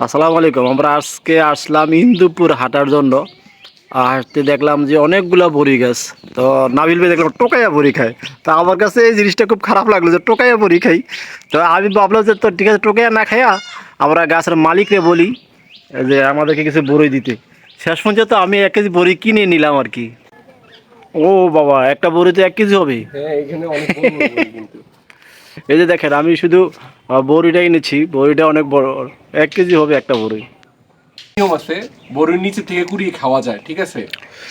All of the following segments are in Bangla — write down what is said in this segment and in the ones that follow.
আসসালামু আলাইকুম। আমরা আজকে আসলাম ইন্দুপুর হাঁটার জন্য। হাঁটতে দেখলাম যে অনেকগুলো বড়ি গাছ। তো নাবিল ভাই দেখলাম টোকাইয়া বড়ি খায়। তো আমার কাছে এই জিনিসটা খুব খারাপ লাগল যে টোকাইয়া বড়ি খাই। তো আমি ভাবলাম যে তো ঠিক আছে, টোকাইয়া না খাইয়া আমরা গাছের মালিককে বলি যে আমাদেরকে কিছু বড়ি দিতে। শেষ পর্যন্ত আমি এক কেজি বড়ি কিনে নিলাম আর কি। ও বাবা, একটা বড়িতে এক কেজি হবে? হ্যাঁ বড় বড় বড়ি কিন্তু এই যে দেখেন আমি শুধু আহ, বড়িটা এনেছি বড়িটা অনেক বড়। এক কেজি হবে একটা বড়ি। নিয়ম আছে বড়ির নিচে থেকে কুড়িয়ে খাওয়া যায় ঠিক আছে?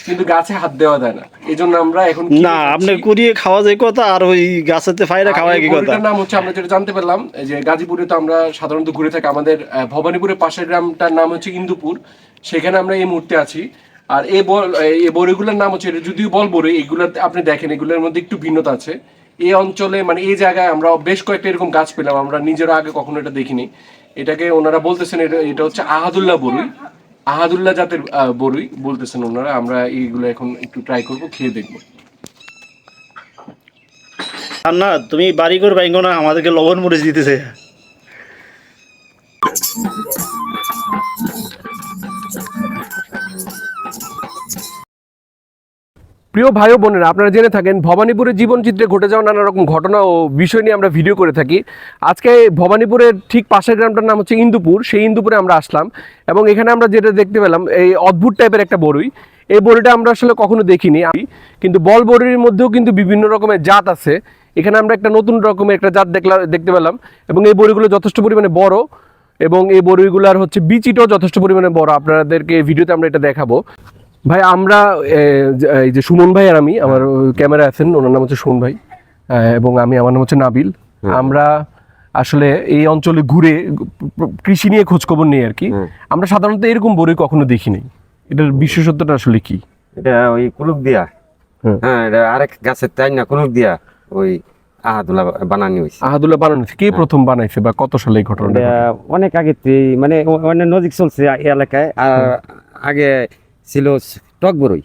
কিন্তু গাছে হাত দেওয়া যায় না। এই জন্য আমরা এখন না আপনি কুড়িয়ে খাওয়া যায় কথা আর ওই গাছেতে ফাইরা খাওয়া কি কথা। নাম হচ্ছে আমরা যেটা জানতে পারলাম যে গাজীপুরে তো আমরা সাধারণত ঘুরে থাকি আমাদের ভবানীপুরের পাশের গ্রামটার নাম হচ্ছে ইন্দুপুর। সেখানে আমরা এই মুহূর্তে আছি। আর এই বড়িগুলোর নাম হচ্ছে যদিও বল বড়ি এগুলো আপনি দেখেন এগুলোর মধ্যে একটু ভিন্নতা আছে। এই অঞ্চলে মানে এই জায়গায় আমরা বেশ কয়েকটা এরকম গাছ পেলাম, আমরা নিজেরা আগে কখনো এটা দেখিনি। এটাকে ওনারা বলতেছেন, এটা এটা হচ্ছে আহাদুল্লাহ বরুই। আহাদুল্লাহ জাতের বরুই বলতেছেন ওনারা, আমরা এইগুলো এখন একটু ট্রাই করব, খেয়ে দেখব। আর না তুমি বাড়ি করে বাইঙ্গো না, আমাদেরকে লবণ মরিচ দিতেছে। প্রিয় ভাই বোনেরা, আপনারা জেনে থাকেন ভবানীপুরের জীবনচিত্রে ঘটে যাওয়া নানা রকম ঘটনা ও বিষয় নিয়ে আমরা ভিডিও করে থাকি। আজকে ভবানীপুরের ঠিক পাশের গ্রামটার নাম হচ্ছে ইন্দুপুর, সেই ইন্দুপুরে আমরা আসলাম এবং এখানে আমরা যেটা দেখতে পেলাম, এই অদ্ভুত টাইপের একটা বড়ই এই বড়িটা আমরা আসলে কখনো দেখিনি কিন্তু বল বড়ির মধ্যেও কিন্তু বিভিন্ন রকমের জাত আছে। এখানে আমরা একটা নতুন রকমের একটা জাত দেখলাম দেখতে পেলাম এবং এই বড়িগুলো যথেষ্ট পরিমাণে বড় এবং এই বড়িগুলার হচ্ছে বিচিটাও যথেষ্ট পরিমাণে বড়। আপনাদেরকে ভিডিওতে আমরা এটা দেখাবো। ভাই আমরা এই যে সুমন ভাই আর আমি আমার ক্যামেরা আছেন ওনার নাম হচ্ছে সুমন ভাই এবং আমি আমার নাম হচ্ছে নাবিল। আমরা আসলে এই অঞ্চলে ঘুরে কৃষি নিয়ে খোঁজ খবর নিই আর কি। আমরা সাধারণত এরকম বড়ি কখনো দেখিনি। এটার বিশেষত্বটা আসলে কি? এটা ওই কুলুক দিয়া। হ্যাঁ এটা আরেক গাছের তাই না কুলুক দিয়া ওই আহাদুলা বানানি হয়েছে আহাদুল্লাহ বানানো কে প্রথম বানাইছে বা কত সালে এই ঘটনাটা অনেক আগে মানে অনেক নজিক চলছে এই এলাকায়। আর আগে ছিল টক বড়ই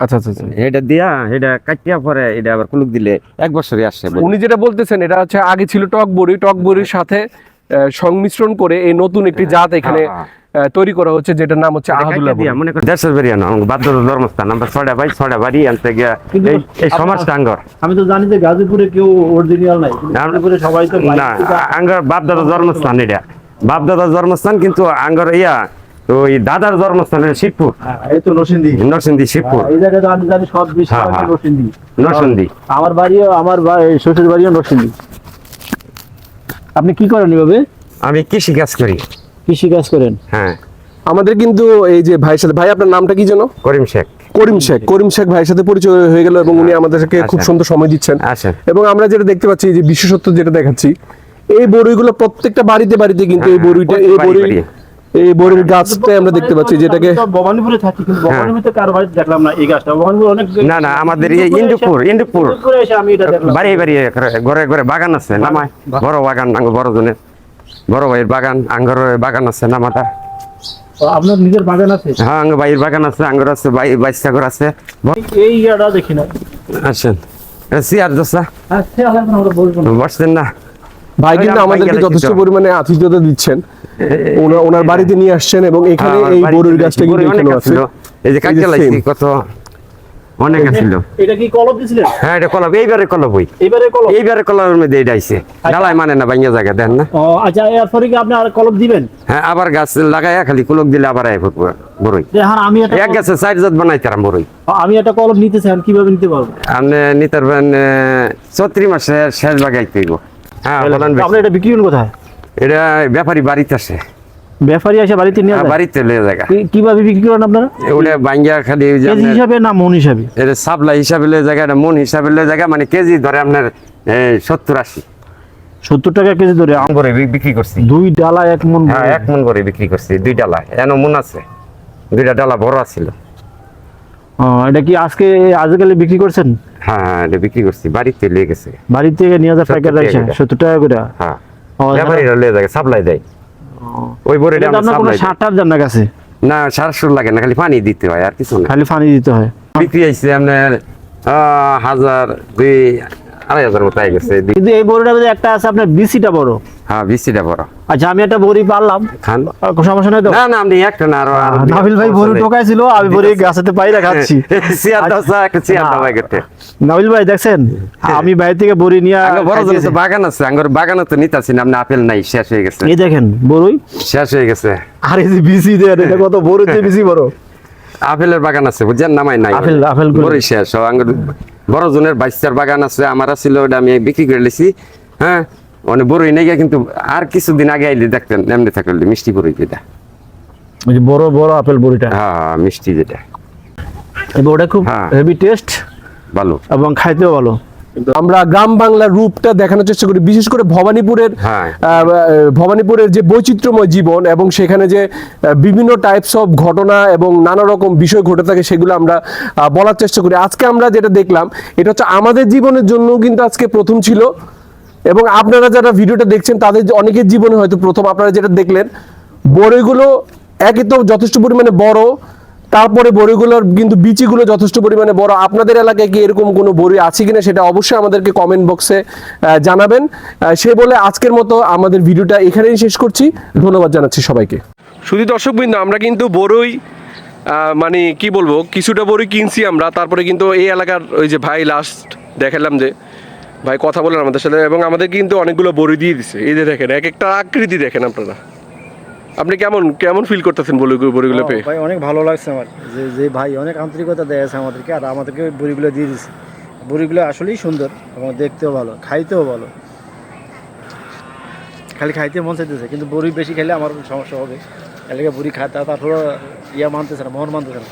আচ্ছা আচ্ছা আচ্ছা। এটা দিয়া এটা কাটিয়া পরে এটা আবার কুলুক দিলে এক বছরই আসছে উনি যেটা বলতেছেন এটা হচ্ছে আগে ছিল টক বড়ি টক বড়ির সাথে সংমিশ্রণ করে এই নতুন একটি জাত এখানে হ্যাঁ, তৈরি করা হচ্ছে যেটার নাম হচ্ছে আহাদুল্লাহ দিয়া মনে কর দেশের বেরিয়ে না বাদ্য ধর্মস্থান আমরা ছয়টা ভাই ছয়টা বাড়ি আনতে গিয়া এই সমাজটা আঙ্গর। আমি তো জানি যে গাজীপুরে কেউ অরিজিনাল নাই গাজীপুরে সবাই তো না আঙ্গর বাপ দাদার জন্মস্থান এটা। বাপ দাদার জন্মস্থান কিন্তু আঙ্গর ইয়া ওই দাদার জন্মস্থান শিবপুর। এই তো নরসিংদী। নরসিংদী শিবপুর। এই জায়গায় তো আমি জানি সব বেশি হ্যাঁ, হ্যাঁ। নরসিংদী। নরসিংদী। আমার বাড়িও আমার শ্বশুর বাড়িও নরসিংদী। আপনি কি করেন এভাবে? আমি কৃষি কাজ করি। কৃষি কাজ করেন? হ্যাঁ। আমাদের কিন্তু এই যে ভাইয়ের সাথে ভাই আপনার নামটা কি যেন? করিম শেখ। করিম শেখ। করিম শেখ ভাইয়ের সাথে পরিচয় হয়ে গেল এবং উনি আমাদেরকে খুব আচ্ছা। সুন্দর সময় দিচ্ছেন। আসেন এবং আমরা যেটা দেখতে পাচ্ছি যে বিশেষত্ব যেটা দেখাচ্ছি এই বড়িগুলো প্রত্যেকটা বাড়িতে বাড়িতে কিন্তু এই হ্যাঁ, বড়িটা এই প্রত্যেক বড়ি বাড়ি। এই বড়ির গাছটাই আমরা দেখতে পাচ্ছি যেটাকে ভবানীপুরে থাকি কিন্তু ভবানীপুরে কারও বাড়িতে দেখলাম না এই গাছটা। ভবানীপুর অনেক না না আমাদের এই ইন্দুপুর ইন্দুপুর। এসে আমি এটা দেখলাম। বাড়ি বাড়ি ঘরে ঘরে বাগান আছে নামায়। বড় বাগান আঙ্গ বড় জনের। বড় ভাইয়ের বাগান আঙ্গর বাগান আছে নামাটা। আপনার নিজের বাগান আছে? হ্যাঁ আঙ্গ ভাইয়ের বাগান আছে আঙ্গর আছে ভাই বাইসাগর আছে। এই ইয়াটা দেখি না। আসেন সিয়ার দোসা। আচ্ছা বলব বসছেন না। ভাই কিন্তু আমাদেরকে যথেষ্ট পরিমাণে আতিথ্যতা দিচ্ছেন। ওনার ওনার বাড়িতে নিয়ে আসছেন এবং এখানে হ্যাঁ, এই বাড়িতে বড়ির দেখছি, গাছটা কিন্তু এখানে আছে। এই যে এই কাজে লাগছি কত? অনেক এটা কি দিছিলেন? হ্যাঁ এটা এইবারে হই। এইবারে কলবের মধ্যে এটা আইছে। ডালাই মানে না জায়গা দেন না। ও আচ্ছা এরপরে কি আপনি আর দিবেন? হ্যাঁ আবার গাছ লাগাইয়া খালি কুলক দিলে আবার আই বড়ই হ্যাঁ আমি একটা এক গাছে চার জাত বানাইতাম বড়ই আমি একটা কলব নিতে চাই কীভাবে নিতে পারব? আপনি নিতে পারবেন চৌত্রি মাসে শেষ হইব। হ্যাঁ আপনি এটা বিক্রি করুন কোথায়? এটা ব্যাপারী বাড়িতে আসে ব্যাপারী বাড়িতে নিয়ে হ্যাঁ, যায়? বাড়িতে লয়ে জায়গা কীভাবে বিক্রি করেন আপনারা? ওটা বাঙ্গিয়া খালি কেজি হিসাবে না মন হিসাবে? এটা সাপ্লাই হিসাবে লয়ে জায়গা এটা মন হিসাবে লয়ে জায়গা মানে কেজি ধরে আপনার সত্তর আশি। সত্তর টাকা কেজি ধরে করে বিক্রি করছি। দুই ডালা এক মন হ্যাঁ এক মন করে বিক্রি করছি দুই ডালা। এন মন আছে। দুইটা ডালা বড় আছিল। এটা কি আজকে আজকালে বিক্রি করছেন? হ্যাঁ হ্যাঁ এটা বিক্রি করছি। বাড়িতে লিয়ে গেছে। বাড়ি থেকে নিয়ে যা প্যাকেট টাকা রাখছে সত্তর টাকা করে? হ্যাঁ। ব্যাপারীরা লয়ে জায়গা সাপ্লাই দেয়। ওই এটা আমরা সাপ্লাই সার টার দেন না কাছে? না সার সুর লাগে না খালি পানি দিতে হয় আর কিছু না। খালি পানি দিতে হয়। বিক্রি হয়েছে আপনার হাজার দুই আড়াই হাজার মতো আই গেছে। কিন্তু এই মধ্যে একটা আছে আপনার বিসিটা বড়। হ্যাঁ বিসিটা বড়। আচ্ছা আমি একটা বড়ি পারলাম। খান। সমস্যা নেই তো? না না আপনি একটা না আরও নাবিল ভাই বড়ি টোকাইছিল আমি বড়ি গাছেতে পাইরা খাচ্ছি চেয়ার দাও চা, একটা আগে নাবিল ভাই দেখছেন? আমি বাইরে থেকে বড়ি নিয়ে বড়। তো বাগান আছে আঙ্গর বাগানে তো নিতাছি না আপনি আপেল নাই শেষ হয়ে গেছে। এই দেখেন বড়ই। শেষ হয়ে গেছে। আর এই যে বিসি দেন এটা কত বড় বেশি বড়। আপেলের বাগান আছে বুঝছেন? নামাই নাই। আপেল- আপেল বড়ই শেষ আঙ্গুর বড় জনের বাইশটার বাগান আছে আমার ছিল ওটা আমি বিক্রি করে লেছি। হ্যাঁ মানে বড়ই নেই কিন্তু আর কিছুদিন আগে আইলে দেখতেন এমনি থাকলে মিষ্টি বড়ই যেটা। বড় বড় আপেল বড়িটা। হ্যাঁ হ্যাঁ, মিষ্টি যেটা। ওটা খুব হ্যাঁ। হেভি টেস্ট ভালো। এবং খাইতেও ভালো। আমরা গ্রাম বাংলার রূপটা দেখানোর চেষ্টা করি বিশেষ করে ভবানীপুরের হ্যাঁ। ভবানীপুরের যে বৈচিত্র্যময় জীবন এবং সেখানে যে বিভিন্ন টাইপস অফ ঘটনা এবং নানা রকম বিষয় ঘটে থাকে সেগুলো আমরা বলার চেষ্টা করি আজকে আমরা যেটা দেখলাম এটা হচ্ছে আমাদের জীবনের জন্য কিন্তু আজকে প্রথম ছিল এবং আপনারা যারা ভিডিওটা দেখছেন তাদের অনেকের জীবনে হয়তো প্রথম আপনারা যেটা দেখলেন বড়িগুলো একে তো যথেষ্ট পরিমাণে বড় তারপরে বড়িগুলোর কিন্তু বিচিগুলো যথেষ্ট পরিমাণে বড়। আপনাদের এলাকায় কি এরকম কোনো বড়ি আছে কিনা সেটা অবশ্যই আমাদেরকে কমেন্ট বক্সে জানাবেন। সে বলে আজকের মতো আমাদের ভিডিওটা এখানেই শেষ করছি। ধন্যবাদ জানাচ্ছি সবাইকে। শুধু দর্শকবৃন্দ, আমরা কিন্তু বড়ই মানে কি বলব, কিছুটা বড়ি কিনছি আমরা, তারপরে কিন্তু এই এলাকার ওই যে ভাই লাস্ট দেখালাম যে ভাই কথা বলেন আমাদের সাথে, এবং আমাদের কিন্তু অনেকগুলো বড়ি দিয়ে দিছে। এই যে দেখেন, এক একটা আকৃতি দেখেন আপনারা। আপনি কেমন কেমন ফিল করতেছেন বড়ি বড়িগুলো পেয়ে? ভাই অনেক ভালো লাগছে আমার। যে যে ভাই অনেক আন্তরিকতা দেয়ছে আমাদেরকে আর আমাদেরকে বড়িগুলো দিয়ে দিয়েছে বড়িগুলো আসলেই সুন্দর এবং দেখতেও ভালো খাইতেও ভালো। খালি খাইতে মন চাইতেছে কিন্তু বড়ি বেশি খেলে আমার সমস্যা হবে। এলাকা বড়ি খাতে তারপরে ইয়া মানতেছে না মোহর মানতেছে না।